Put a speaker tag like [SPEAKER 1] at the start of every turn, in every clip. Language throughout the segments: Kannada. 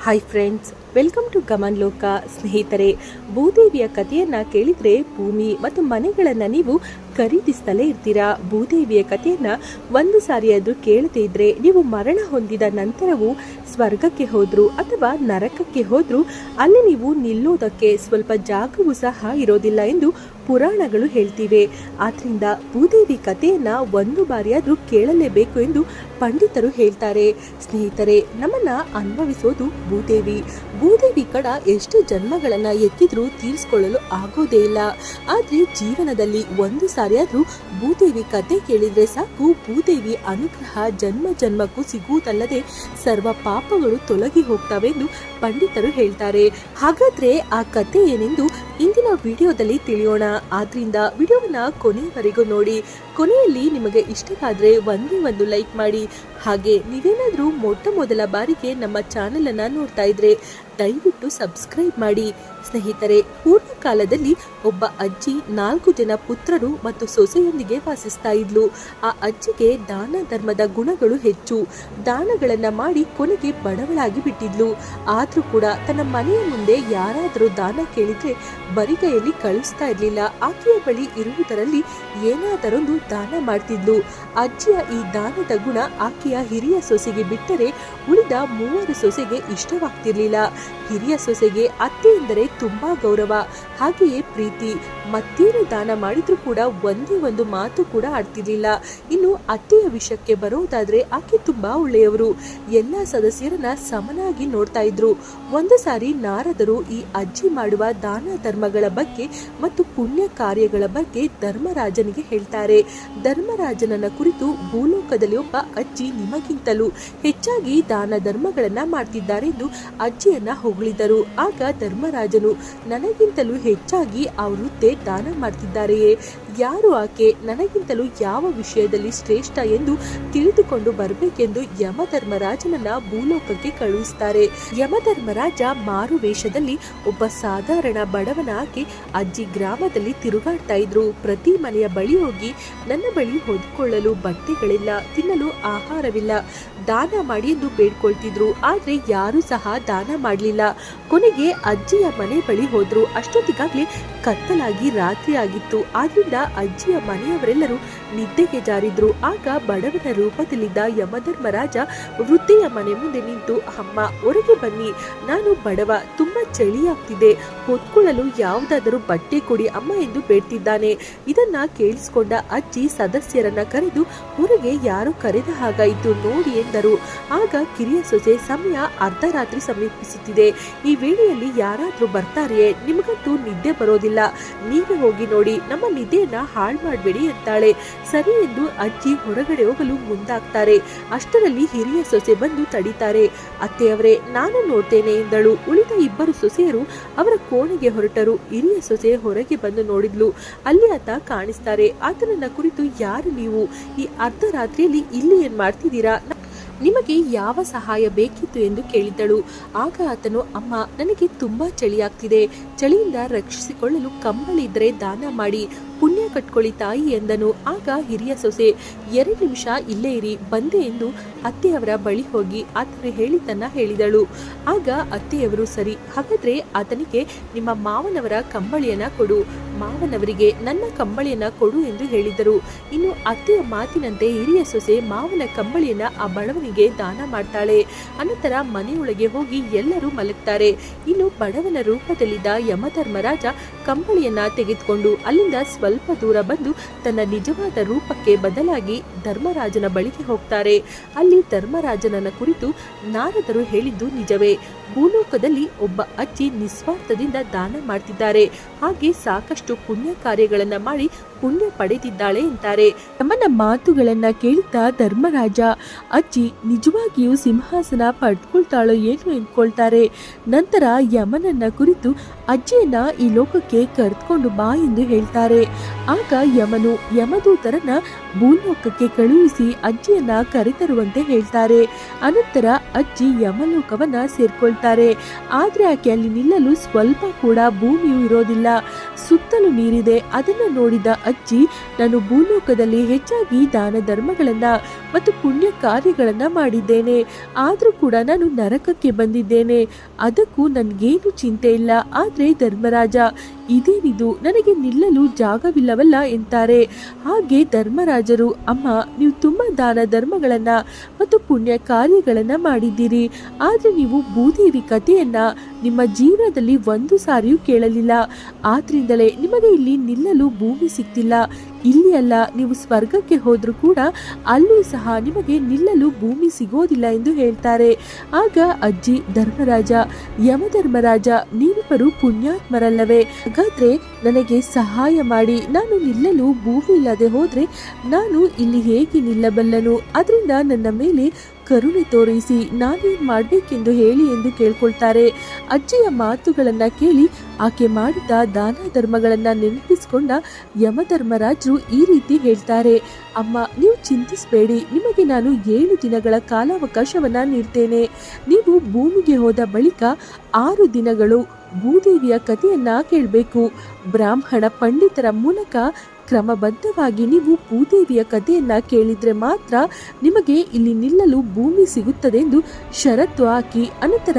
[SPEAKER 1] ಹಾಯ್ ಫ್ರೆಂಡ್ಸ್ ವೆಲ್ಕಮ್ ಟು ಗಮನ್ ಲೋಕ ಸ್ನೇಹಿತರೆ. ಭೂದೇವಿಯ ಕಥೆಯನ್ನ ಕೇಳಿದ್ರೆ ಭೂಮಿ ಮತ್ತು ಮನೆಗಳನ್ನ ನೀವು ಖರೀದಿಸ್ತಲೇ ಇರ್ತೀರಾ? ಭೂದೇವಿಯ ಕಥೆಯನ್ನ ಒಂದು ಸಾರಿಯಾದ್ರೂ ಕೇಳದೇ ಇದ್ರೆ ನೀವು ಮರಣ ಹೊಂದಿದ ನಂತರವೂ ಸ್ವರ್ಗಕ್ಕೆ ಹೋದ್ರು ಅಥವಾ ನರಕಕ್ಕೆ ಹೋದ್ರು ಅಲ್ಲಿ ನೀವು ನಿಲ್ಲೋದಕ್ಕೆ ಸ್ವಲ್ಪ ಜಾಗವೂ ಸಹ ಇರೋದಿಲ್ಲ ಎಂದು ಪುರಾಣಗಳು ಹೇಳ್ತಿವೆ. ಆದ್ರಿಂದ ಭೂದೇವಿ ಕಥೆಯನ್ನ ಒಂದು ಬಾರಿಯಾದರೂ ಕೇಳಲೇಬೇಕು ಎಂದು ಪಂಡಿತರು ಹೇಳ್ತಾರೆ. ಸ್ನೇಹಿತರೆ, ನಮ್ಮನ್ನ ಅನುಭವಿಸೋದು ಭೂದೇವಿ. ಭೂದೇವಿ ಕಡ ಎಷ್ಟು ಜನ್ಮಗಳನ್ನ ಎತ್ತಿದ್ರೂ ತೀರಿಸ್ಕೊಳ್ಳಲು ಆಗೋದೇ ಇಲ್ಲ. ಆದ್ರೆ ಜೀವನದಲ್ಲಿ ಒಂದು ಸಾರಿಯಾದ್ರೂ ಭೂದೇವಿ ಕತೆ ಕೇಳಿದ್ರೆ ಸಾಕು. ಭೂದೇವಿ ಅನುಗ್ರಹ ಜನ್ಮ ಜನ್ಮಕ್ಕೂ ಸಿಗುವುದಲ್ಲದೆ ಸರ್ವ ಪಾಪಗಳು ತೊಲಗಿ ಹೋಗ್ತವೆಂದು ಪಂಡಿತರು ಹೇಳ್ತಾರೆ. ಹಾಗಾದ್ರೆ ಆ ಕತೆ ಏನೆಂದು ಇಂದಿನ ವಿಡಿಯೋದಲ್ಲಿ ತಿಳಿಯೋಣ. ಆದ್ರಿಂದ ವಿಡಿಯೋವನ್ನ ಕೊನೆಯವರೆಗೂ ನೋಡಿ. ಕೊನೆಯಲ್ಲಿ ನಿಮಗೆ ಇಷ್ಟವಾದರೆ ಒಂದೇ ಒಂದು ಲೈಕ್ ಮಾಡಿ. ಹಾಗೆ ನೀವೇನಾದರೂ ಮೊಟ್ಟ ಮೊದಲ ಬಾರಿಗೆ ನಮ್ಮ ಚಾನಲನ್ನು ನೋಡ್ತಾ ಇದ್ರೆ ದಯವಿಟ್ಟು ಸಬ್ಸ್ಕ್ರೈಬ್ ಮಾಡಿ. ಸ್ನೇಹಿತರೆ ಪೂರ್ಣ ಕಾಲದಲ್ಲಿ ಒಬ್ಬ ಅಜ್ಜಿ ನಾಲ್ಕು ಜನ ಪುತ್ರರು ಮತ್ತು ಸೊಸೆಯೊಂದಿಗೆ ವಾಸಿಸ್ತಾ ಇದ್ಲು. ಆ ಅಜ್ಜಿಗೆ ದಾನ ಧರ್ಮದ ಗುಣಗಳು ಹೆಚ್ಚು. ದಾನಗಳನ್ನ ಮಾಡಿ ಕೊನೆಗೆ ಬಡವಳಾಗಿ ಬಿಟ್ಟಿದ್ಲು. ಆದ್ರೂ ಕೂಡ ತನ್ನ ಮನೆಯ ಮುಂದೆ ಯಾರಾದರೂ ದಾನ ಕೇಳಿದ್ರೆ ಬರಿಗೈಯಲ್ಲಿ ಕಳಿಸ್ತಾ ಇರಲಿಲ್ಲ. ಆಕೆಯ ಬಳಿ ಇರುವುದರಲ್ಲಿ ಏನಾದರೊಂದು ದಾನ ಮಾಡ್ತಿದ್ಲು. ಅಜ್ಜಿಯ ಈ ದಾನದ ಗುಣ ಆಕೆಯ ಹಿರಿಯ ಸೊಸೆಗೆ ಬಿಟ್ಟರೆ ಉಳಿದ ಮೂವರು ಸೊಸೆಗೆ ಇಷ್ಟವಾಗ್ತಿರ್ಲಿಲ್ಲ. ಹಿರಿಯ ಸೊಸೆಗೆ ಅತ್ತೆ ಎಂದರೆ ತುಂಬಾ ಗೌರವ, ಹಾಗೆಯೇ ಪ್ರೀತಿ. ಮತ್ತೇನು ದಾನ ಮಾಡಿದ್ರು ಕೂಡ ಒಂದೇ ಒಂದು ಮಾತು ಕೂಡ ಆಡ್ತಿರ್ಲಿಲ್ಲ. ಇನ್ನು ಅತ್ತೆಯ ವಿಷಯಕ್ಕೆ ಬರೋದಾದ್ರೆ ಆಕೆ ತುಂಬಾ ಒಳ್ಳೆಯವರು. ಎಲ್ಲ ಸದಸ್ಯರನ್ನ ಸಮನಾಗಿ ನೋಡ್ತಾ ಇದ್ರು. ಒಂದು ಸಾರಿ ನಾರದರು ಈ ಅಜ್ಜಿ ಮಾಡುವ ದಾನ ಧರ್ಮಗಳ ಬಗ್ಗೆ ಮತ್ತು ಪುಣ್ಯ ಕಾರ್ಯಗಳ ಬಗ್ಗೆ ಧರ್ಮರಾಜನಿಗೆ ಹೇಳ್ತಾರೆ. ಧರ್ಮರಾಜನನ್ನ ಕುರಿತು ಭೂಲೋಕದಲ್ಲಿ ಒಬ್ಬ ಅಜ್ಜಿ ನಿಮಗಿಂತಲೂ ಹೆಚ್ಚಾಗಿ ದಾನ ಧರ್ಮಗಳನ್ನ ಮಾಡ್ತಿದ್ದಾರೆ ಎಂದು ಅಜ್ಜಿಯನ್ನ ಹೊಗಳಿದರು. ಆಗ ನನಗಿಂತಲೂ ಹೆಚ್ಚಾಗಿ ಅವರುದ್ದೆ ದಾನ ಮಾಡ್ತಿದ್ದಾರೆಯೇ? ಯಾರು ಆಕೆ? ನನಗಿಂತಲೂ ಯಾವ ವಿಷಯದಲ್ಲಿ ಶ್ರೇಷ್ಠ ಎಂದು ತಿಳಿದುಕೊಂಡು ಬರಬೇಕೆಂದು ಯಮಧರ್ಮರಾಜನನ್ನ ಭೂಲೋಕಕ್ಕೆ ಕಳುಹಿಸ್ತಾರೆ. ಯಮಧರ್ಮರಾಜ ಮಾರು ವೇಷದಲ್ಲಿ ಒಬ್ಬ ಸಾಧಾರಣ ಬಡವನ ಆಕೆ ಅಜ್ಜಿ ಗ್ರಾಮದಲ್ಲಿ ತಿರುಗಾಡ್ತಾ ಇದ್ರು. ಪ್ರತಿ ಮನೆಯ ಬಳಿ ಹೋಗಿ ನನ್ನ ಬಳಿ ಹೊದ್ಕೊಳ್ಳಲು ಬಟ್ಟೆಗಳಿಲ್ಲ, ತಿನ್ನಲು ಆಹಾರವಿಲ್ಲ. ದಾನ ಮಾಡಿ ಎಂದು ಬೇಡ್ಕೊಳ್ತಿದ್ರು. ಆದ್ರೆ ಯಾರು ಸಹ ದಾನ ಮಾಡಲಿಲ್ಲ. ಕೊನೆಗೆ ಅಜ್ಜಿಯ ಮನೆ ಬಳಿ ಹೋದ್ರು. ಅಷ್ಟೊತ್ತಿಗಾಗ್ಲೇ ಕತ್ತಲಾಗಿ ರಾತ್ರಿ ಆಗಿತ್ತು ಆದ್ರಿಂದ ಅಜ್ಜಿಯ ಮನೆಯವರೆಲ್ಲರೂ ನಿದ್ದೆಗೆ ಜಾರಿದ್ರು. ಆಗ ಬಡವನ ರೂಪದಲ್ಲಿದ್ದ ಯಮಧರ್ಮರಾಜ ವೃತ್ತಿಯ ಮನೆ ಮುಂದೆ ನಿಂತು, ಅಮ್ಮ, ಹೊರಗೆ ಬನ್ನಿ. ನಾನು ಬಡವ, ತುಂಬಾ ಚಳಿ ಆಗ್ತಿದೆ ಹೊತ್ಕೊಳ್ಳಲು ಯಾವುದಾದರೂ ಬಟ್ಟೆ ಕೊಡಿ ಅಮ್ಮ ಎಂದು ಬೇಡ್ತಿದ್ದಾನೆ. ಇದನ್ನ ಕೇಳಿಸಿಕೊಂಡ ಅಜ್ಜಿ ಸದಸ್ಯರನ್ನ ಕರೆದು, ಹೊರಗೆ ಯಾರು ಕರೆದ ಹಾಗಾಯಿತು ನೋಡಿ ಎಂದರು. ಆಗ ಕಿರಿಯ ಸೊಸೆ ಸಮಯ ಅರ್ಧರಾತ್ರಿ ಸಮೀಪಿಸುತ್ತಿದೆ. ಈ ವೇಳೆಯಲ್ಲಿ ಯಾರಾದರೂ ಬರ್ತಾರೆಯೇ? ನಿಮಗಂತೂ ನಿದ್ದೆ ಬರೋದಿಲ್ಲ. ನೀವೇ ಹೋಗಿ ನೋಡಿ. ನಮ್ಮ ನಿದ್ದೆಯನ್ನ ಹಾಳು ಮಾಡಬೇಡಿ ಅಂತಾಳೆ. ಸರಿ ಎಂದು ಅಜ್ಜಿ ಹೊರಗಡೆ ಹೋಗಲು ಮುಂದಾಗ್ತಾರೆ. ಅಷ್ಟರಲ್ಲಿ ಹಿರಿಯ ಸೊಸೆ ಬಂದು ತಡೀತಾರೆ. ಅತ್ತೆಯವರೇ, ನಾನು ನೋಡ್ತೇನೆ ಎಂದಳು. ಉಳಿದ ಇಬ್ಬರು ಸೊಸೆಯರು ಅವರ ಕೋಣೆಗೆ ಹೊರಟರು. ಹಿರಿಯ ಸೊಸೆ ಹೊರಗೆ ಬಂದು ನೋಡಿದ್ಲು. ಅಲ್ಲಿ ಆತ ಕಾಣಿಸ್ತಾರೆ. ಆತನನ್ನ ಕುರಿತು ಯಾರು ನೀವು? ಈ ಅರ್ಧರಾತ್ರಿಯಲ್ಲಿ ಇಲ್ಲಿ ಏನ್ ಮಾಡ್ತಿದ್ದೀರಾ? ನಿಮಗೆ ಯಾವ ಸಹಾಯ ಬೇಕಿತ್ತು ಎಂದು ಕೇಳಿದ್ದಳು. ಆಗ ಆತನು, ಅಮ್ಮ, ನನಗೆ ತುಂಬಾ ಚಳಿಯಾಗ್ತಿದೆ. ಚಳಿಯಿಂದ ರಕ್ಷಿಸಿಕೊಳ್ಳಲು ಕಂಬಳಿ ಇದ್ರೆ ದಾನ ಮಾಡಿ. ಪುಣ್ಯ ಕಟ್ಕೊಳ್ಳಿ ತಾಯಿ ಎಂದನು. ಆಗ ಹಿರಿಯ ಸೊಸೆ, ಎರಡು ನಿಮಿಷ ಇಲ್ಲೇ ಇರಿ, ಬಂದೆ ಎಂದು ಅತ್ತೆಯವರ ಬಳಿ ಹೋಗಿ ಆತನ ಹೇಳಿದ್ದನ್ನ ಹೇಳಿದಳು. ಆಗ ಅತ್ತೆಯವರು, ಸರಿ, ಹಾಗಾದ್ರೆ ಆತನಿಗೆ ನಿಮ್ಮ ಮಾವನವರ ಕಂಬಳಿಯನ್ನ ಕೊಡು. ಮಾವನವರಿಗೆ ನನ್ನ ಕಂಬಳಿಯನ್ನ ಕೊಡು ಎಂದು ಹೇಳಿದರು. ಇನ್ನು ಅತ್ತೆಯ ಮಾತಿನಂತೆ ಹಿರಿಯ ಸೊಸೆ ಮಾವನ ಕಂಬಳಿಯನ್ನ ಆ ಬಡವನಿಗೆ ದಾನ ಮಾಡ್ತಾಳೆ. ಅನಂತರ ಮನೆಯೊಳಗೆ ಹೋಗಿ ಎಲ್ಲರೂ ಮಲಗ್ತಾರೆ. ಇನ್ನು ಬಡವನ ರೂಪದಲ್ಲಿದ್ದ ಯಮಧರ್ಮರಾಜ ಕಂಬಳಿಯನ್ನ ತೆಗೆದುಕೊಂಡು ಅಲ್ಲಿಂದ ಸ್ವಲ್ಪ ದೂರ ಬಂದು ತನ್ನ ನಿಜವಾದ ರೂಪಕ್ಕೆ ಬದಲಾಗಿ ಧರ್ಮರಾಜನ ಬಳಿಗೆ ಹೋಗ್ತಾರೆ. ಅಲ್ಲಿ ಧರ್ಮರಾಜನನ ಕುರಿತು ನಾರದರು ಹೇಳಿದ್ದು ನಿಜವೇ. ಭೂಲೋಕದಲ್ಲಿ ಒಬ್ಬ ಅಜ್ಜಿ ನಿಸ್ವಾರ್ಥದಿಂದ ದಾನ ಮಾಡ್ತಿದ್ದಾರೆ. ಹಾಗೆ ಸಾಕಷ್ಟು ಪುಣ್ಯ ಕಾರ್ಯಗಳನ್ನ ಮಾಡಿ ಪುಣ್ಯ ಪಡೆದಿದ್ದಾಳೆ ಅಂತಾರೆ. ತಮ್ಮನ ಮಾತುಗಳನ್ನ ಕೇಳಿದ ಧರ್ಮರಾಜ ಅಜ್ಜಿ ನಿಜವಾಗಿಯೂ ಸಿಂಹಾಸನ ಪಡ್ಕೊಳ್ತಾಳೋ ಏನು ಎಂದ್ಕೊಳ್ತಾರೆ ನಂತರ ಯಮನನ್ನ ಕುರಿತು ಅಜ್ಜಿಯನ್ನ ಈ ಲೋಕಕ್ಕೆ ಕರೆದುಕೊಂಡು ಬಾ ಎಂದು ಹೇಳ್ತಾರೆ. ಆಗ ಯಮನು ಯಮದೂತರನ್ನ ಭೂಲೋಕಕ್ಕೆ ಕಳುಹಿಸಿ ಅಜ್ಜಿಯನ್ನ ಕರೆತರುವಂತೆ ಹೇಳ್ತಾರೆ. ಅನಂತರ ಅಜ್ಜಿ ಯಮಲೋಕವನ್ನ ಸೇರ್ಕೊಳ್ತಾರೆ ಆದ್ರೆ ಆಕೆ ಅಲ್ಲಿ ನಿಲ್ಲಲು ಸ್ವಲ್ಪ ಕೂಡ ಭೂಮಿಯು ಇರೋದಿಲ್ಲ. ಸುತ್ತಲೂ ನೀರಿದೆ. ಅದನ್ನು ನೋಡಿದ ಅಜ್ಜಿ, ನಾನು ಭೂಲೋಕದಲ್ಲಿ ಹೆಚ್ಚಾಗಿ ದಾನ ಧರ್ಮಗಳನ್ನ ಮತ್ತು ಪುಣ್ಯ ಕಾರ್ಯಗಳನ್ನು ಮಾಡಿದ್ದೇನೆ. ಆದರೂ ಕೂಡ ನಾನು ನರಕಕ್ಕೆ ಬಂದಿದ್ದೇನೆ. ಅದಕ್ಕೂ ನನಗೇನು ಚಿಂತೆ ಇಲ್ಲ. ಆದರೆ ಧರ್ಮರಾಜ, ಇದೇನಿದು? ನನಗೆ ನಿಲ್ಲಲು ಜಾಗವಿಲ್ಲವಲ್ಲ ಎಂತಾರೆ. ಹಾಗೆ ಧರ್ಮರಾಜರು, ಅಮ್ಮ, ನೀವು ತುಂಬ ದಾನ ಧರ್ಮಗಳನ್ನು ಮತ್ತು ಪುಣ್ಯ ಕಾರ್ಯಗಳನ್ನು ಮಾಡಿದ್ದೀರಿ. ಆದರೆ ನೀವು ಭೂದೇವಿ ಕಥೆಯನ್ನ. ನಿಮ್ಮ ಜೀವನದಲ್ಲಿ ಒಂದು ಸಾರಿಯೂ ಕೇಳಲಿಲ್ಲ. ಆದ್ರಿಂದಲೇ ನಿಮಗೆ ಇಲ್ಲಿ ನಿಲ್ಲಲು ಭೂಮಿ ಸಿಗ್ತಿಲ್ಲ ಇಲ್ಲಿ ಅಲ್ಲ, ನೀವು ಸ್ವರ್ಗಕ್ಕೆ ಹೋದರೂ ಕೂಡ ಅಲ್ಲೂ ಸಹ ನಿಮಗೆ ನಿಲ್ಲಲು ಭೂಮಿ ಸಿಗೋದಿಲ್ಲ ಎಂದು ಹೇಳ್ತಾರೆ. ಆಗ ಅಜ್ಜಿ, ಧರ್ಮರಾಜ, ಯಮಧರ್ಮರಾಜ, ನೀವಿಬ್ಬರು ಪುಣ್ಯಾತ್ಮರಲ್ಲವೇ? ಹಾಗಾದ್ರೆ ನನಗೆ ಸಹಾಯ ಮಾಡಿ, ನಾನು ನಿಲ್ಲಲು ಭೂಮಿ ಇಲ್ಲದೆ ಹೋದ್ರೆ ನಾನು ಇಲ್ಲಿ ಹೇಗೆ ನಿಲ್ಲಬಲ್ಲನು? ಅದರಿಂದ ನನ್ನ ಮೇಲೆ ಕರುಣೆ ತೋರಿಸಿ ನಾನೇನ್ ಮಾಡ್ಬೇಕೆಂದು ಹೇಳಿ ಎಂದು ಕೇಳ್ಕೊಳ್ತಾರೆ. ಅಜ್ಜಿಯ ಮಾತುಗಳನ್ನ ಕೇಳಿ ಆಕೆ ಮಾಡಿದ ದಾನ ಧರ್ಮಗಳನ್ನ ನೆನಪಿಸಿಕೊಂಡ ಯಮಧರ್ಮರಾಜರು ಈ ರೀತಿ ಹೇಳ್ತಾರೆ. ಅಮ್ಮ, ನೀವು ಚಿಂತಿಸಬೇಡಿ. ನಿಮಗೆ ನಾನು ಏಳು ದಿನಗಳ ಕಾಲಾವಕಾಶವನ್ನ ನೀಡ್ತೇನೆ. ನೀವು ಭೂಮಿಗೆ ಹೋದ ಬಳಿಕ ಆರು ದಿನಗಳು ಭೂದೇವಿಯ ಕಥೆಯನ್ನ ಕೇಳಬೇಕು. ಬ್ರಾಹ್ಮಣ ಪಂಡಿತರ ಮೂಲಕ ಕ್ರಮಬದ್ಧವಾಗಿ ನೀವು ಭೂದೇವಿಯ ಕಥೆಯನ್ನ ಕೇಳಿದ್ರೆ ಮಾತ್ರ ನಿಮಗೆ ಇಲ್ಲಿ ನಿಲ್ಲಲು ಭೂಮಿ ಸಿಗುತ್ತದೆ ಎಂದು ಷರತ್ತು ಹಾಕಿ, ಅನಂತರ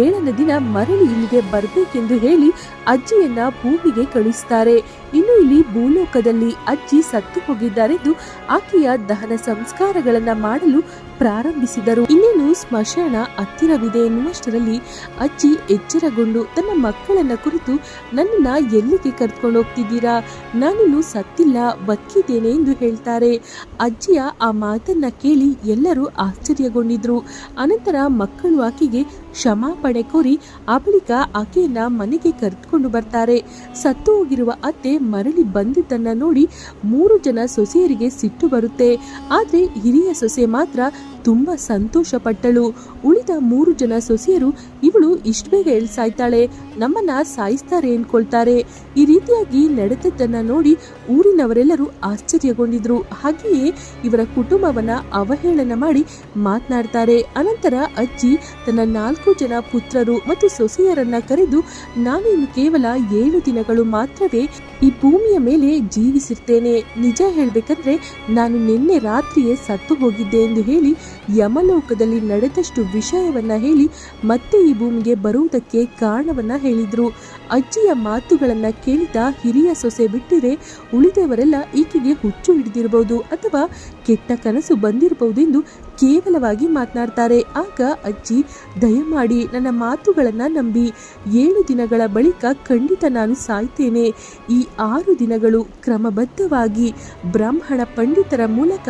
[SPEAKER 1] ಏಳನೇ ದಿನ ಮರಳಿ ಇಲ್ಲಿಗೆ ಬರಬೇಕೆಂದು ಹೇಳಿ ಅಜ್ಜಿಯನ್ನ ಭೂಮಿಗೆ ಕಳಿಸ್ತಾರೆ. ಇನ್ನು ಇಲ್ಲಿ ಭೂಲೋಕದಲ್ಲಿ ಅಜ್ಜಿ ಸತ್ತು ಹೋಗಿದ್ದಾರೆಂದು ಆಕೆಯ ದಹನ ಸಂಸ್ಕಾರಗಳನ್ನ ಮಾಡಲು ಪ್ರಾರಂಭಿಸಿದರು. ಇನ್ನೇನು ಸ್ಮಶಾನ ಹತ್ತಿರವಿದೆ ಎನ್ನುವಷ್ಟರಲ್ಲಿ ಅಜ್ಜಿ ಎಚ್ಚರಗೊಂಡು ತನ್ನ ಮಕ್ಕಳನ್ನ ಕುರಿತು, ನನ್ನನ್ನ ಎಲ್ಲಿಗೆ ಕರ್ಕೊಂಡು ಹೋಗ್ತಿದ್ದೀರಾ? ನಾನಿನ್ನು ಸತ್ತಿಲ್ಲ ಬದುಕಿದ್ದೇನೆ ಎಂದು ಹೇಳ್ತಾರೆ. ಅಜ್ಜಿಯ ಆ ಮಾತನ್ನ ಕೇಳಿ ಎಲ್ಲರೂ ಆಶ್ಚರ್ಯಗೊಂಡಿದ್ರು. ಅನಂತರ ಮಕ್ಕಳು ಆಕೆಗೆ ಕ್ಷಮಾಪಣೆ ಕೋರಿ ಆ ಬಳಿಕ ಆಕೆಯನ್ನ ಮನೆಗೆ ಕರೆದುಕೊಂಡು ಬರ್ತಾರೆ. ಸತ್ತು ಹೋಗಿರುವ ಅತ್ತೆ ಮರಳಿ ಬಂದಿದ್ದನ್ನ ನೋಡಿ ಮೂರು ಜನ ಸೊಸೆಯರಿಗೆ ಸಿಟ್ಟು ಬರುತ್ತೆ. ಆದ್ರೆ ಹಿರಿಯ ಸೊಸೆ ಮಾತ್ರ ತುಂಬಾ ಸಂತೋಷ ಪಟ್ಟಳು ಉಳಿದ ಮೂರು ಜನ ಸೊಸೆಯರು, ಇವಳು ಇಷ್ಟು ಬೇಗ ಎಳ್ಸಾಯ್ತಾಳೆ ಸಾಯ್ತಾಳೆ ನಮ್ಮನ್ನ ಸಾಯಿಸ್ತಾರೆ ಅನ್ಕೊಳ್ತಾರೆ. ಈ ರೀತಿಯಾಗಿ ನಡೆದದ್ದನ್ನ ನೋಡಿ ಊರಿನವರೆಲ್ಲರೂ ಆಶ್ಚರ್ಯಗೊಂಡಿದ್ರು. ಹಾಗೆಯೇ ಇವರ ಕುಟುಂಬವನ್ನ ಅವಹೇಳನ ಮಾಡಿ ಮಾತನಾಡ್ತಾರೆ. ಅನಂತರ ಅಜ್ಜಿ ತನ್ನ ನಾಲ್ಕು ಜನ ಪುತ್ರರು ಮತ್ತು ಸೊಸೆಯರನ್ನ ಕರೆದು, ನಾನೇನು ಕೇವಲ ಏಳು ದಿನಗಳು ಮಾತ್ರವೇ ಈ ಭೂಮಿಯ ಮೇಲೆ ಜೀವಿಸಿರ್ತೇನೆ. ನಿಜ ಹೇಳ್ಬೇಕಂದ್ರೆ ನಾನು ನಿನ್ನೆ ರಾತ್ರಿಯೇ ಸತ್ತು ಹೋಗಿದ್ದೆ ಎಂದು ಹೇಳಿ, ಯಮಲೋಕದಲ್ಲಿ ನಡೆದಷ್ಟು ವಿಷಯವನ್ನ ಹೇಳಿ ಮತ್ತೆ ಈ ಭೂಮಿಗೆ ಬರುವುದಕ್ಕೆ ಕಾರಣವನ್ನ ಹೇಳಿದ್ರು. ಅಜ್ಜಿಯ ಮಾತುಗಳನ್ನ ಕೇಳಿದ ಹಿರಿಯ ಸೊಸೆ ಬಿಟ್ಟಿರೆ ಉಳಿದವರೆಲ್ಲ ಈಕೆಗೆ ಹುಚ್ಚು ಹಿಡಿದಿರಬಹುದು ಅಥವಾ ಕೆಟ್ಟ ಕನಸು ಬಂದಿರಬಹುದು ಎಂದು ಕೇವಲವಾಗಿ ಮಾತನಾಡ್ತಾರೆ. ಆಗ ಅಜ್ಜಿ, ದಯಮಾಡಿ ನನ್ನ ಮಾತುಗಳನ್ನ ನಂಬಿ. ಏಳು ದಿನಗಳ ಬಳಿಕ ಖಂಡಿತ ನಾನು ಸಾಯ್ತೇನೆ. ಈ ಆರು ದಿನಗಳು ಕ್ರಮಬದ್ಧವಾಗಿ ಬ್ರಾಹ್ಮಣ ಪಂಡಿತರ ಮೂಲಕ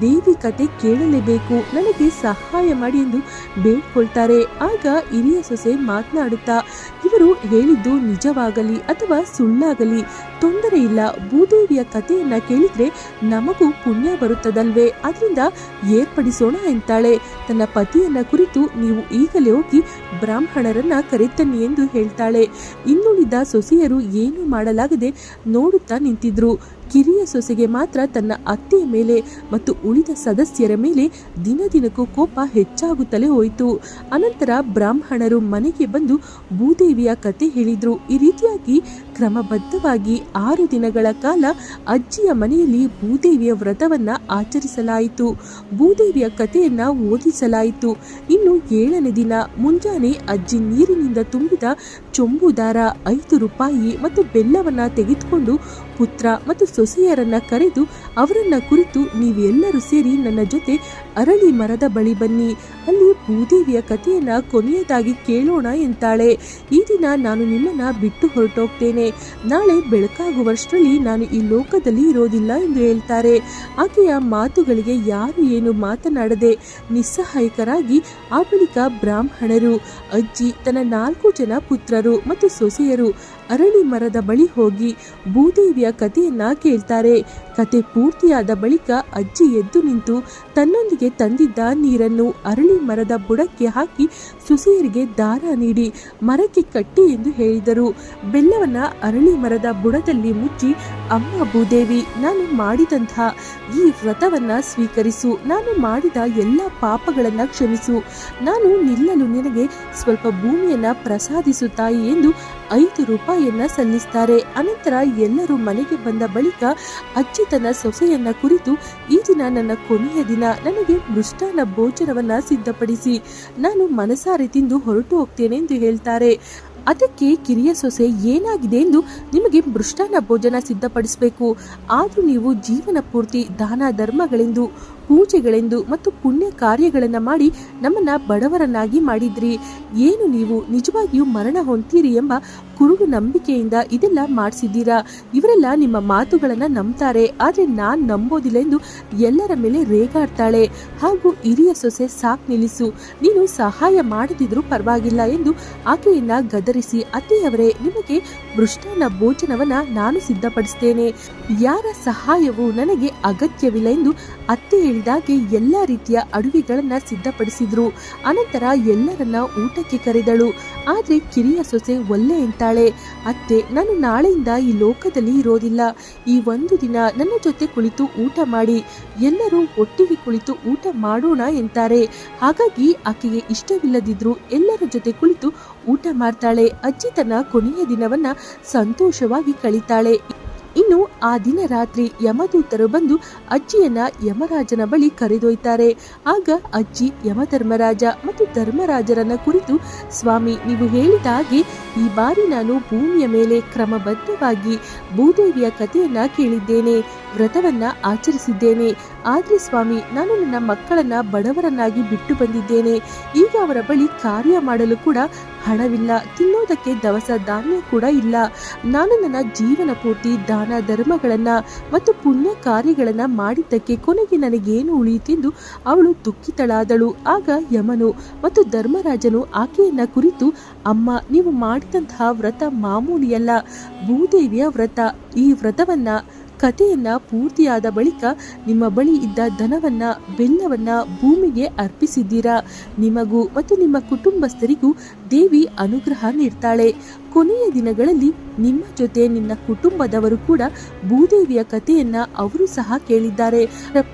[SPEAKER 1] ದೇವಿ ಕತೆ ಕೇಳಲೇಬೇಕು. ನನಗೆ ಸಹಾಯ ಮಾಡಿ ಎಂದು ಬೇಡ್ಕೊಳ್ತಾರೆ. ಆಗ ಹಿರಿಯ ಸೊಸೆ ಮಾತನಾಡುತ್ತಾ ಇವರು ಹೇಳಿದ್ದು ನಿಜವಾಗಲಿ ಅಥವಾ ಸುಳ್ಳಾಗಲಿ, ತೊಂದರೆ ಇಲ್ಲ. ಭೂದೇವಿಯ ಕಥೆಯನ್ನ ಕೇಳಿದ್ರೆ ನಮಗೂ ಪುಣ್ಯ ಬರುತ್ತದಲ್ವೇ? ಅದರಿಂದ ಏರ್ಪಡಿಸೋಣ ಎಂತಾಳೆ. ತನ್ನ ಪತಿಯನ್ನ ಕುರಿತು ನೀವು ಈಗಲೇ ಹೋಗಿ ಬ್ರಾಹ್ಮಣರನ್ನ ಕರೆತನ್ನಿ ಎಂದು ಹೇಳ್ತಾಳೆ. ಇನ್ನುಳಿದ ಸೊಸೆಯರು ಏನು ಮಾಡಲಾಗದೆ ನೋಡುತ್ತಾ ನಿಂತಿದ್ರು. ಕಿರಿಯ ಸೊಸೆಗೆ ಮಾತ್ರ ತನ್ನ ಅತ್ತೆಯ ಮೇಲೆ ಮತ್ತು ಉಳಿದ ಸದಸ್ಯರ ಮೇಲೆ ದಿನ ದಿನಕ್ಕೂ ಕೋಪ ಹೆಚ್ಚಾಗುತ್ತಲೇ ಹೋಯಿತು. ಅನಂತರ ಬ್ರಾಹ್ಮಣರು ಮನೆಗೆ ಬಂದು ಭೂದೇವಿಯ ಕತೆ ಹೇಳಿದ್ರು. ಈ ರೀತಿಯಾಗಿ ಕ್ರಮಬದ್ಧವಾಗಿ ಆರು ದಿನಗಳ ಕಾಲ ಅಜ್ಜಿಯ ಮನೆಯಲ್ಲಿ ಭೂದೇವಿಯ ವ್ರತವನ್ನ ಆಚರಿಸಲಾಯಿತು. ಭೂದೇವಿಯ ಕಥೆಯನ್ನ ಓದಿಸಲಾಯಿತು. ಇನ್ನು ಏಳನೇ ದಿನ ಮುಂಜಾನೆ ಅಜ್ಜಿ ನೀರಿನಿಂದ ತುಂಬಿದ ಚೊಂಬುದಾರ ಐದು ರೂಪಾಯಿ ಮತ್ತು ಬೆಲ್ಲವನ್ನ ತೆಗೆದುಕೊಂಡು ಪುತ್ರ ಮತ್ತು ಸೊಸೆಯರನ್ನ ಕರೆದು ಅವರನ್ನ ಕುರಿತು ನೀವೆಲ್ಲರೂ ಸೇರಿ ನನ್ನ ಜೊತೆ ಅರಳಿ ಮರದ ಬಳಿ ಬನ್ನಿ. ಅಲ್ಲಿ ಭೂದೇವಿಯ ಕಥೆಯನ್ನ ಕೊನೆಯದಾಗಿ ಕೇಳೋಣ ಎಂತಾಳೆ. ಈ ದಿನ ನಾನು ನಿಮ್ಮನ್ನ ಬಿಟ್ಟು ಹೊರಟೋಗ್ತೇನೆ. ನಾಳೆ ಬೆಳಕಾಗುವಷ್ಟರಲ್ಲಿ ನಾನು ಈ ಲೋಕದಲ್ಲಿ ಇರೋದಿಲ್ಲ ಎಂದು ಹೇಳ್ತಾರೆ. ಆಕೆಯ ಮಾತುಗಳಿಗೆ ಯಾರು ಏನು ಮಾತನಾಡದೆ ನಿಸ್ಸಹಾಯಕರಾಗಿ ಆ ಬಳಿಕ ಬ್ರಾಹ್ಮಣರು, ಅಜ್ಜಿ, ತನ್ನ ನಾಲ್ಕು ಜನ ಪುತ್ರರು ಮತ್ತು ಸೊಸೆಯರು ಅರಳಿ ಮರದ ಬಳಿ ಹೋಗಿ ಭೂದೇವಿಯ ಕಥೆಯನ್ನ ಕೇಳ್ತಾರೆ. ಕತೆ ಪೂರ್ತಿಯಾದ ಬಳಿಕ ಅಜ್ಜಿ ಎದ್ದು ನಿಂತು ತನ್ನೊಂದಿಗೆ ತಂದಿದ್ದ ನೀರನ್ನು ಅರಳಿ ಮರದ ಬುಡಕ್ಕೆ ಹಾಕಿ ಸುಸಿಯರಿಗೆ ದಾರ ನೀಡಿ ಮರಕ್ಕೆ ಕಟ್ಟಿ ಎಂದು ಹೇಳಿದರು. ಬೆಲ್ಲವನ್ನ ಅರಳಿ ಮರದ ಬುಡದಲ್ಲಿ ಮುಚ್ಚಿ, ಅಮ್ಮ ಭೂದೇವಿ, ನಾನು ಮಾಡಿದಂತಹ ಈ ವ್ರತವನ್ನ ಸ್ವೀಕರಿಸು. ನಾನು ಮಾಡಿದ ಎಲ್ಲ ಪಾಪಗಳನ್ನ ಕ್ಷಮಿಸು. ನಾನು ನಿಲ್ಲಲು ನಿನಗೆ ಸ್ವಲ್ಪ ಭೂಮಿಯನ್ನ ಪ್ರಸಾದಿಸುತ್ತಾಯಿ ಎಂದು ಐದು ರೂಪಾಯಿಯನ್ನ ಸಲ್ಲಿಸ್ತಾರೆ. ಅನಂತರ ಎಲ್ಲರೂ ಮನೆಗೆ ಬಂದ ಬಳಿಕ ಅಜ್ಜಿ ತನ್ನ ಸೊಸೆಯನ್ನ ಕುರಿತು, ಈ ದಿನ ನನ್ನ ಕೊನೆಯ ದಿನ, ನನಗೆ ಮೃಷ್ಟಾನ ಭೋಜನವನ್ನ ಸಿದ್ಧಪಡಿಸಿ. ನಾನು ಮನಸಾರೆ ತಿಂದು ಹೊರಟು ಹೋಗ್ತೇನೆ ಎಂದು ಹೇಳ್ತಾರೆ. ಅದಕ್ಕೆ ಕಿರಿಯ ಸೊಸೆ ಏನಾಗಿದೆ ಎಂದು ನಿಮಗೆ ಮೃಷ್ಟಾನ್ನ ಭೋಜನ ಸಿದ್ಧಪಡಿಸಬೇಕು. ಆದರೂ ನೀವು ಜೀವನ ಪೂರ್ತಿ ದಾನ ಧರ್ಮಗಳೆಂದು, ಪೂಜೆಗಳೆಂದು ಮತ್ತು ಪುಣ್ಯ ಕಾರ್ಯಗಳನ್ನು ಮಾಡಿ ನಮ್ಮನ್ನು ಬಡವರನ್ನಾಗಿ ಮಾಡಿದ್ರಿ. ಏನು ನೀವು ನಿಜವಾಗಿಯೂ ಮರಣ ಹೊಂತೀರಿ ಎಂಬ ಕುರುಡು ನಂಬಿಕೆಯಿಂದ ಇದೆಲ್ಲ ಮಾಡಿಸಿದ್ದೀರಾ? ಇವರೆಲ್ಲ ನಿಮ್ಮ ಮಾತುಗಳನ್ನು ನಂಬ್ತಾರೆ. ಆದರೆ ನಾನು ನಂಬೋದಿಲ್ಲ ಎಂದು ಎಲ್ಲರ ಮೇಲೆ ರೇಗಾಡ್ತಾಳೆ. ಹಾಗೂ ಹಿರಿಯ ಸೊಸೆ ಸಾಕ್ ನಿಲ್ಲಿಸು. ನೀನು ಸಹಾಯ ಮಾಡದಿದ್ರೂ ಪರವಾಗಿಲ್ಲ ಎಂದು ಆಕೆಯನ್ನ ಗದರಿಸಿ ಅತ್ತೆಯವರೇ, ನಿಮಗೆ ಮೃಷ್ಟಾನ ಭೋಜನವನ್ನ ನಾನು ಸಿದ್ಧಪಡಿಸ್ತೇನೆ. ಯಾರ ಸಹಾಯವೂ ನನಗೆ ಅಗತ್ಯವಿಲ್ಲ ಎಂದು ಅತ್ತೆ ಹೇಳಿದಾಗೆ ಎಲ್ಲ ರೀತಿಯ ಅಡುಗೆಗಳನ್ನ ಸಿದ್ಧಪಡಿಸಿದ್ರು. ಅನಂತರ ಎಲ್ಲರನ್ನ ಊಟಕ್ಕೆ ಕರೆದಳು. ಆದ್ರೆ ಕಿರಿಯ ಸೊಸೆ ಒಲ್ಲೆ ಎಂತಾಳೆ ಅತ್ತೆ, ನಾನು ನಾಳೆಯಿಂದ ಈ ಲೋಕದಲ್ಲಿ ಇರೋದಿಲ್ಲ. ಈ ಒಂದು ದಿನ ನನ್ನ ಜೊತೆ ಕುಳಿತು ಊಟ ಮಾಡಿ. ಎಲ್ಲರೂ ಒಟ್ಟಿಗೆ ಕುಳಿತು ಊಟ ಮಾಡೋಣ ಎಂತಾರೆ. ಹಾಗಾಗಿ ಆಕೆಗೆ ಇಷ್ಟವಿಲ್ಲದಿದ್ರು ಎಲ್ಲರ ಜೊತೆ ಕುಳಿತು ಊಟ ಮಾಡ್ತಾಳೆ. ಅಜ್ಜಿ ತನ್ನ ಕೊನೆಯ ದಿನವನ್ನ ಸಂತೋಷವಾಗಿ ಕಳಿತಾಳೆ. ಇನ್ನು ಆ ದಿನ ರಾತ್ರಿ ಯಮದೂತರು ಬಂದು ಅಜ್ಜಿಯನ್ನ ಯಮರಾಜನ ಬಳಿ ಕರೆದೊಯ್ತಾರೆ. ಆಗ ಅಜ್ಜಿ, ಯಮಧರ್ಮರಾಜ ಮತ್ತು ಧರ್ಮರಾಜರನ್ನ ಕುರಿತು, ಸ್ವಾಮಿ, ನೀವು ಹೇಳಿದ ಹಾಗೆ ಈ ಬಾರಿ ನಾನು ಭೂಮಿಯ ಮೇಲೆ ಕ್ರಮಬದ್ಧವಾಗಿ ಭೂದೇವಿಯ ಕಥೆಯನ್ನ ಕೇಳಿದ್ದೇನೆ. ವ್ರತವನ್ನ ಆಚರಿಸಿದ್ದೇನೆ. ಆದ್ರೆ ಸ್ವಾಮಿ, ನಾನು ನನ್ನ ಮಕ್ಕಳನ್ನ ಬಡವರನ್ನಾಗಿ ಬಿಟ್ಟು ಬಂದಿದ್ದೇನೆ. ಈಗ ಅವರ ಬಳಿ ಕಾರ್ಯ ಮಾಡಲು ಕೂಡ ಹಣವಿಲ್ಲ. ತಿನ್ನೋದಕ್ಕೆ ದವಸ ಧಾನ್ಯ ಕೂಡ ಇಲ್ಲ. ನಾನು ನನ್ನ ಜೀವನ ಪೂರ್ತಿ ದಾನ ಧರ್ಮಗಳನ್ನ ಮತ್ತು ಪುಣ್ಯ ಕಾರ್ಯಗಳನ್ನ ಮಾಡಿದ್ದಕ್ಕೆ ಕೊನೆಗೆ ನನಗೇನು ಉಳಿಯಿತೆಂದು ಅವಳು ದುಃಖಿತಳಾದಳು. ಆಗ ಯಮನು ಮತ್ತು ಧರ್ಮರಾಜನು ಆಕೆಯನ್ನ ಕುರಿತು, ಅಮ್ಮ, ನೀವು ಮಾಡಿದಂತಹ ವ್ರತ ಮಾಮೂಲಿಯಲ್ಲ. ಭೂದೇವಿಯ ವ್ರತ. ಈ ವ್ರತವನ್ನ ಕಥೆಯನ್ನ ಪೂರ್ತಿಯಾದ ಬಳಿಕ ನಿಮ್ಮ ಬಳಿ ಇದ್ದ ಧನವನ್ನ, ಬೆಲ್ಲವನ್ನ ಭೂಮಿಗೆ ಅರ್ಪಿಸಿದ್ದೀರಾ? ನಿಮಗೂ ಮತ್ತು ನಿಮ್ಮ ಕುಟುಂಬಸ್ಥರಿಗೂ ದೇವಿ ಅನುಗ್ರಹ ನೀಡ್ತಾಳೆ. ಕೊನೆಯ ದಿನಗಳಲ್ಲಿ ನಿಮ್ಮ ಜೊತೆ ನಿನ್ನ ಕುಟುಂಬದವರು ಕೂಡ ಭೂದೇವಿಯ ಕಥೆಯನ್ನ ಅವರು ಸಹ ಕೇಳಿದ್ದಾರೆ.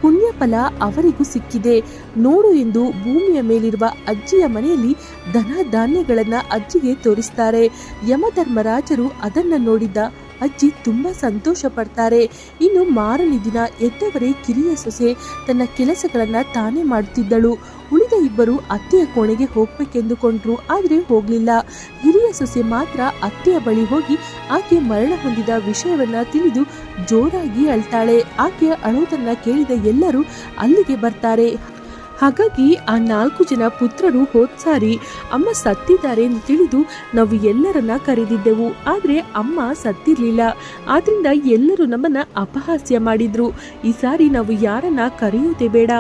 [SPEAKER 1] ಪುಣ್ಯ ಫಲ ಅವರಿಗೂ ಸಿಕ್ಕಿದೆ. ನೋಡು ಎಂದು ಭೂಮಿಯ ಮೇಲಿರುವ ಅಜ್ಜಿಯ ಮನೆಯಲ್ಲಿ ಧನ ಧಾನ್ಯಗಳನ್ನ ಅಜ್ಜಿಗೆ ತೋರಿಸ್ತಾರೆ. ಯಮಧರ್ಮರಾಜರು ಅದನ್ನ ನೋಡಿದ್ದ ಅಜ್ಜಿ ತುಂಬಾ ಸಂತೋಷ ಪಡ್ತಾರೆ. ಇನ್ನು ಮಾರನೇ ದಿನ ಎದ್ದವರೇ ಕಿರಿಯ ಸೊಸೆ ತನ್ನ ಕೆಲಸಗಳನ್ನ ತಾನೇ ಮಾಡುತ್ತಿದ್ದಳು ಉಳಿದ ಇಬ್ಬರು ಅತ್ತೆಯ ಕೋಣೆಗೆ ಹೋಗ್ಬೇಕೆಂದುಕೊಂಡ್ರು, ಆದ್ರೆ ಹೋಗ್ಲಿಲ್ಲ. ಹಿರಿಯ ಸೊಸೆ ಮಾತ್ರ ಅತ್ತೆಯ ಬಳಿ ಹೋಗಿ ಆಕೆ ಮರಣ ಹೊಂದಿದ ವಿಷಯವನ್ನ ತಿಳಿದು ಜೋರಾಗಿ ಅಳ್ತಾಳೆ. ಆಕೆಯ ಅಳೋದನ್ನ ಕೇಳಿದ ಎಲ್ಲರೂ ಅಲ್ಲಿಗೆ ಬರ್ತಾರೆ. ಹಾಗಾಗಿ ಆ ನಾಲ್ಕು ಜನ ಪುತ್ರರು ಹೋದ್ಸಾರಿ ಅಮ್ಮ ಸತ್ತಿದ್ದಾರೆ ಎಂದು ತಿಳಿದು ನಾವು ಎಲ್ಲರನ್ನ ಕರೆದಿದ್ದೆವು. ಆದರೆ ಅಮ್ಮ ಸತ್ತಿರ್ಲಿಲ್ಲ. ಆದ್ರಿಂದ ಎಲ್ಲರೂ ನಮ್ಮನ್ನ ಅಪಹಾಸ್ಯ ಮಾಡಿದ್ರು. ಈ ಸಾರಿ ನಾವು ಯಾರನ್ನ ಕರೆಯುವುದೇ ಬೇಡ.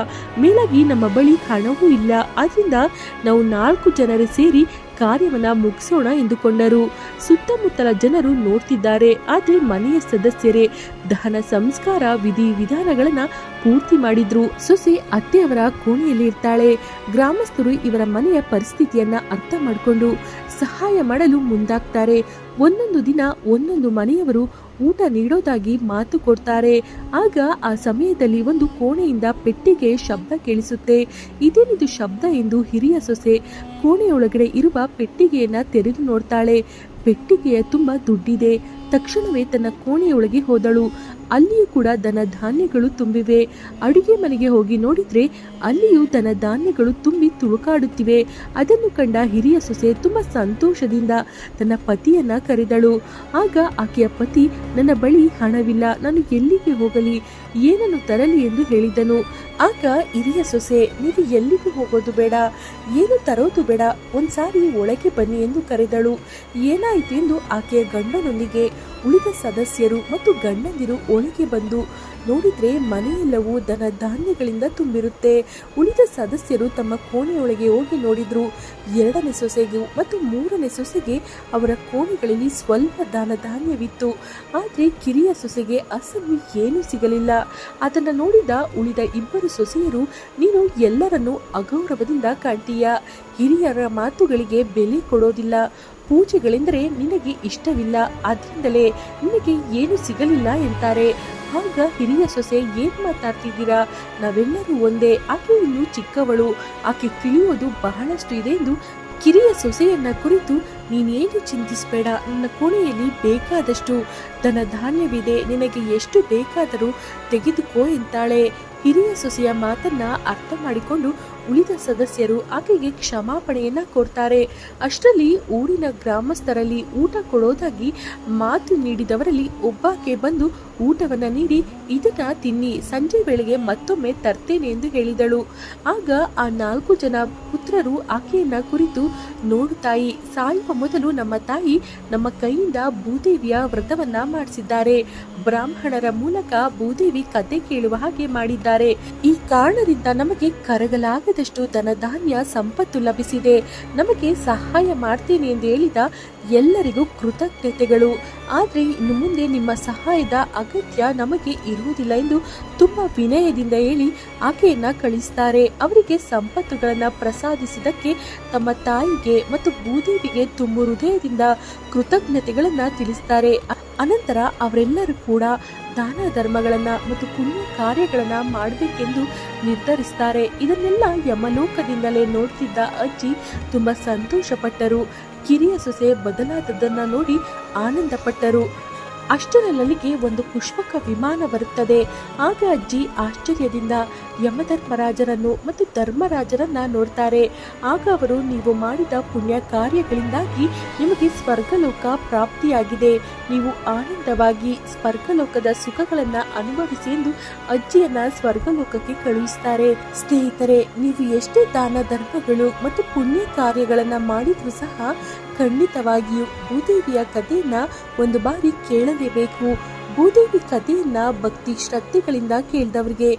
[SPEAKER 1] ಮೇಲಾಗಿ ನಮ್ಮ ಬಳಿ ಹಣವೂ ಇಲ್ಲ. ಆದ್ರಿಂದ ನಾವು ನಾಲ್ಕು ಜನರು ಸೇರಿ ಕಾರ್ಯವನ್ನ ಮುಗಿಸೋಣ ಎಂದುಕೊಂಡರು. ಸುತ್ತಮುತ್ತಲ ಜನರು ನೋಡ್ತಿದ್ದಾರೆ. ಆದ್ರೆ ಮನೆಯ ಸದಸ್ಯರೇ ದಹನ ಸಂಸ್ಕಾರ ವಿಧಿ ವಿಧಾನಗಳನ್ನ ಪೂರ್ತಿ ಮಾಡಿದ್ರು. ಸೊಸೆ ಅತ್ತೆಯವರ ಕೋಣೆಯಲ್ಲಿ ಇರ್ತಾಳೆ. ಗ್ರಾಮಸ್ಥರು ಇವರ ಮನೆಯ ಪರಿಸ್ಥಿತಿಯನ್ನ ಅರ್ಥ ಮಾಡಿಕೊಂಡು ಸಹಾಯ ಮಾಡಲು ಮುಂದಾಗ್ತಾರೆ. ಒಂದೊಂದು ದಿನ ಒಂದೊಂದು ಮನೆಯವರು ಊಟ ನೀಡೋದಾಗಿ ಮಾತು ಕೊಡ್ತಾರೆ. ಆಗ ಆ ಸಮಯದಲ್ಲಿ ಒಂದು ಕೋಣೆಯಿಂದ ಪೆಟ್ಟಿಗೆ ಶಬ್ದ ಕೇಳಿಸುತ್ತೆ. ಇದೇನಿದು ಶಬ್ದ ಎಂದು ಹಿರಿಯ ಸೊಸೆ ಕೋಣೆಯೊಳಗಡೆ ಇರುವ ಪೆಟ್ಟಿಗೆಯನ್ನ ತೆರೆದು ನೋಡ್ತಾಳೆ. ಪೆಟ್ಟಿಗೆಯ ತುಂಬ ದುಡ್ಡಿದೆ. ತಕ್ಷಣವೇ ತನ್ನ ಕೋಣೆಯೊಳಗೆ ಹೋದಳು. ಅಲ್ಲಿಯೂ ಕೂಡ ದನ ಧಾನ್ಯಗಳು ತುಂಬಿವೆ. ಅಡುಗೆ ಮನೆಗೆ ಹೋಗಿ ನೋಡಿದ್ರೆ ಅಲ್ಲಿಯೂ ದನ ಧಾನ್ಯಗಳು ತುಂಬಿ ತುಳುಕಾಡುತ್ತಿವೆ. ಅದನ್ನು ಕಂಡ ಹಿರಿಯ ಸೊಸೆ ತುಂಬ ಸಂತೋಷದಿಂದ ತನ್ನ ಪತಿಯನ್ನ ಕರೆದಳು. ಆಗ ಆಕೆಯ ಪತಿ, ನನ್ನ ಬಳಿ ಹಣವಿಲ್ಲ, ನಾನು ಎಲ್ಲಿಗೆ ಹೋಗಲಿ? ಏನನ್ನು ತರಲಿ ಎಂದು ಹೇಳಿದನು. ಆಗ ಹಿರಿಯ ಸೊಸೆ, ನೀವು ಎಲ್ಲಿಗೂ ಹೋಗೋದು ಬೇಡ, ಏನು ತರೋದು ಬೇಡ, ಒಂದ್ಸಾರಿ ಒಳಗೆ ಬನ್ನಿ ಎಂದು ಕರೆದಳು. ಏನಾಯಿತು? ಎಂದು ಆಕೆಯ ಗಂಡನೊಂದಿಗೆ ಉಳಿದ ಸದಸ್ಯರು ಮತ್ತು ಗಂಡಂದಿರು ಒಳಗೆ ಬಂದು ನೋಡಿದ್ರೆ ಮನೆಯೆಲ್ಲವೂ ದನ ಧಾನ್ಯಗಳಿಂದ ತುಂಬಿರುತ್ತೆ. ಉಳಿದ ಸದಸ್ಯರು ತಮ್ಮ ಕೋಣೆಯೊಳಗೆ ಹೋಗಿ ನೋಡಿದ್ರು, ಎರಡನೇ ಸೊಸೆಗೂ ಮತ್ತು ಮೂರನೇ ಸೊಸೆಗೆ ಅವರ ಕೋಣೆಗಳಲ್ಲಿ ಸ್ವಲ್ಪ ದಾನ ಧಾನ್ಯವಿತ್ತು. ಆದರೆ ಕಿರಿಯ ಸೊಸೆಗೆ ಅಸಲು ಏನೂ ಸಿಗಲಿಲ್ಲ. ಅದನ್ನು ನೋಡಿದ ಉಳಿದ ಇಬ್ಬರು ಸೊಸೆಯರು, ನೀನು ಎಲ್ಲರನ್ನೂ ಅಗೌರವದಿಂದ ಕಾಣ್ತೀಯ? ಹಿರಿಯರ ಮಾತುಗಳಿಗೆ ಬೆಲೆ ಕೊಡೋದಿಲ್ಲ. ಪೂಜೆಗಳೆಂದರೆ ನಿನಗೆ ಇಷ್ಟವಿಲ್ಲ, ಆದ್ರಿಂದಲೇ ನಿನಗೆ ಏನು ಸಿಗಲಿಲ್ಲ ಎಂತಾರೆ. ಆಗ ಹಿರಿಯ ಸೊಸೆ ಏನ್ ಮಾತಾಡ್ತಿದ್ದೀರಾ? ನಾವೆಲ್ಲರೂ ಒಂದೇ, ಆಕೆ ಇನ್ನು ಚಿಕ್ಕವಳು. ಆಕೆ ತಿಳಿಯೋದು ಬಹಳಷ್ಟು ಇದೆ ಎಂದು ಕಿರಿಯ ಸೊಸೆಯನ್ನ ಕುರಿತು ನೀನೇನು ಚಿಂತಿಸಬೇಡ, ನನ್ನ ಕೋಣೆಯಲ್ಲಿ ಬೇಕಾದಷ್ಟು ತನ್ನ ಧಾನ್ಯವಿದೆ, ನಿನಗೆ ಎಷ್ಟು ಬೇಕಾದರೂ ತೆಗೆದುಕೋ ಎಂತಾಳೆ. ಹಿರಿಯ ಸೊಸೆಯ ಮಾತನ್ನ ಅರ್ಥ ಮಾಡಿಕೊಂಡು ಉಳಿದ ಸದಸ್ಯರು ಆಕೆಗೆ ಕ್ಷಮಾಪಣೆಯನ್ನ ಕೊಡ್ತಾರೆ. ಅಷ್ಟರಲ್ಲಿ ಊರಿನ ಗ್ರಾಮಸ್ಥರಲ್ಲಿ ಊಟ ಕೊಡೋದಾಗಿ ಮಾತು ನೀಡಿದವರಲ್ಲಿ ಒಬ್ಬಾಕೆ ಬಂದು ಊಟವನ್ನ ನೀಡಿ ಇದನ್ನ ತಿನ್ನಿ. ಸಂಜೆ ವೇಳೆಗೆ ಮತ್ತೊಮ್ಮೆ ತರ್ತೇನೆ ಎಂದು ಹೇಳಿದಳು. ಆಗ ಆ ನಾಲ್ಕು ಜನ ಪುತ್ರರು ಆಕೆಯನ್ನ ಕುರಿತು ನೋಡು ತಾಯಿ, ಸಾಯುವ ಮೊದಲು ನಮ್ಮ ತಾಯಿ ನಮ್ಮ ಕೈಯಿಂದ ಭೂದೇವಿಯ ವ್ರತವನ್ನ ಮಾಡಿಸಿದ್ದಾರೆ. ಬ್ರಾಹ್ಮಣರ ಮೂಲಕ ಭೂದೇವಿ ಕತೆ ಕೇಳುವ ಹಾಗೆ ಮಾಡಿದ್ದಾರೆ. ಈ ಕಾರಣದಿಂದ ನಮಗೆ ಕರಗಲಾಗದಷ್ಟು ಧನಧಾನ್ಯ ಸಂಪತ್ತು ಲಭಿಸಿದೆ. ನಮಗೆ ಸಹಾಯ ಮಾಡ್ತೇನೆ ಎಂದು ಹೇಳಿದ ಎಲ್ಲರಿಗೂ ಕೃತಜ್ಞತೆಗಳು. ಆದರೆ ಇನ್ನು ಮುಂದೆ ನಿಮ್ಮ ಸಹಾಯದ ಅಗತ್ಯ ನಮಗೆ ಇರುವುದಿಲ್ಲ ಎಂದು ತುಂಬಾ ವಿನಯದಿಂದ ಹೇಳಿ ಆಕೆಯನ್ನ ಕಳಿಸ್ತಾರೆ. ಅವರಿಗೆ ಸಂಪತ್ತುಗಳನ್ನ ಪ್ರಸಾದಿಸಿದಕ್ಕೆ ತಮ್ಮ ತಾಯಿಗೆ ಮತ್ತು ಭೂದೇವಿಗೆ ತುಂಬು ಹೃದಯದಿಂದ ಕೃತಜ್ಞತೆಗಳನ್ನ ತಿಳಿಸ್ತಾರೆ. ಅನಂತರ ಅವರೆಲ್ಲರೂ ಕೂಡ ದಾನ ಧರ್ಮಗಳನ್ನ ಮತ್ತು ಪುಣ್ಯ ಕಾರ್ಯಗಳನ್ನ ಮಾಡಬೇಕೆಂದು ನಿರ್ಧರಿಸ್ತಾರೆ. ಇದನ್ನೆಲ್ಲ ಯಮಲೋಕದಿಂದಲೇ ನೋಡ್ತಿದ್ದ ಅಜ್ಜಿ ತುಂಬಾ ಸಂತೋಷಪಟ್ಟರು. ಕಿರಿಯ ಸೊಸೆ ಬದಲಾದದ್ದನ್ನ ನೋಡಿ ಆನಂದಪಟ್ಟರು. ಅಷ್ಟರಲ್ಲಿಗೆ ಒಂದು ಪುಷ್ಪಕ ವಿಮಾನ ಬರುತ್ತದೆ. ಆಗ ಅಜ್ಜಿ ಆಶ್ಚರ್ಯದಿಂದ ಯಮಧರ್ಮರಾಜರನ್ನು ಮತ್ತು ಧರ್ಮರಾಜರನ್ನ ನೋಡ್ತಾರೆ. ಆಗ ಅವರು, ನೀವು ಮಾಡಿದ ಪುಣ್ಯ ಕಾರ್ಯಗಳಿಂದಾಗಿ ನಿಮಗೆ ಸ್ವರ್ಗಲೋಕ ಪ್ರಾಪ್ತಿಯಾಗಿದೆ. ನೀವು ಆನಂದವಾಗಿ ಸ್ವರ್ಗಲೋಕದ ಸುಖಗಳನ್ನ ಅನುಭವಿಸಿ ಎಂದು ಅಜ್ಜಿಯನ್ನ ಸ್ವರ್ಗಲೋಕಕ್ಕೆ ಕಳುಹಿಸ್ತಾರೆ. ಸ್ನೇಹಿತರೆ, ನೀವು ಎಷ್ಟೇ ದಾನ ಧರ್ಮಗಳು ಮತ್ತು ಪುಣ್ಯ ಕಾರ್ಯಗಳನ್ನ ಮಾಡಿದ್ರೂ ಸಹ ಖಂಡಿತವಾಗಿಯೂ ಭೂದೇವಿಯ ಕಥೆಯನ್ನ ಒಂದು ಬಾರಿ ಕೇಳಲೇಬೇಕು. ಭೂದೇವಿ ಕಥೆಯನ್ನ ಭಕ್ತಿ ಶ್ರದ್ಧೆಗಳಿಂದ ಕೇಳಿದವರಿಗೆ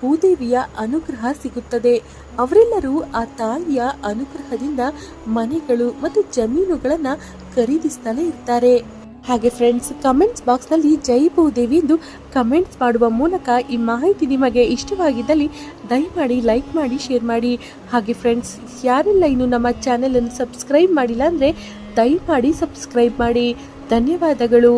[SPEAKER 1] ಭೂದೇವಿಯ ಅನುಗ್ರಹ ಸಿಗುತ್ತದೆ. ಅವರೆಲ್ಲರೂ ಆ ತಾಯಿಯ ಅನುಗ್ರಹದಿಂದ ಮನೆಗಳು ಮತ್ತು ಜಮೀನುಗಳನ್ನು ಖರೀದಿಸ್ತಲೇ ಇರ್ತಾರೆ. ಹಾಗೆ ಫ್ರೆಂಡ್ಸ್ ಕಮೆಂಟ್ಸ್ ಬಾಕ್ಸ್ನಲ್ಲಿ ಜೈ ಭೂದೇವಿ ಎಂದು ಕಮೆಂಟ್ಸ್ ಮಾಡುವ ಮೂಲಕ ಈ ಮಾಹಿತಿ ನಿಮಗೆ ಇಷ್ಟವಾಗಿದ್ದಲ್ಲಿ ದಯಮಾಡಿ ಲೈಕ್ ಮಾಡಿ ಶೇರ್ ಮಾಡಿ. ಹಾಗೆ ಫ್ರೆಂಡ್ಸ್ ಯಾರೆಲ್ಲ ಇನ್ನು ನಮ್ಮ ಚಾನೆಲನ್ನು ಸಬ್ಸ್ಕ್ರೈಬ್ ಮಾಡಿಲ್ಲ ಅಂದರೆ ದಯಮಾಡಿ ಸಬ್ಸ್ಕ್ರೈಬ್ ಮಾಡಿ. ಧನ್ಯವಾದಗಳು.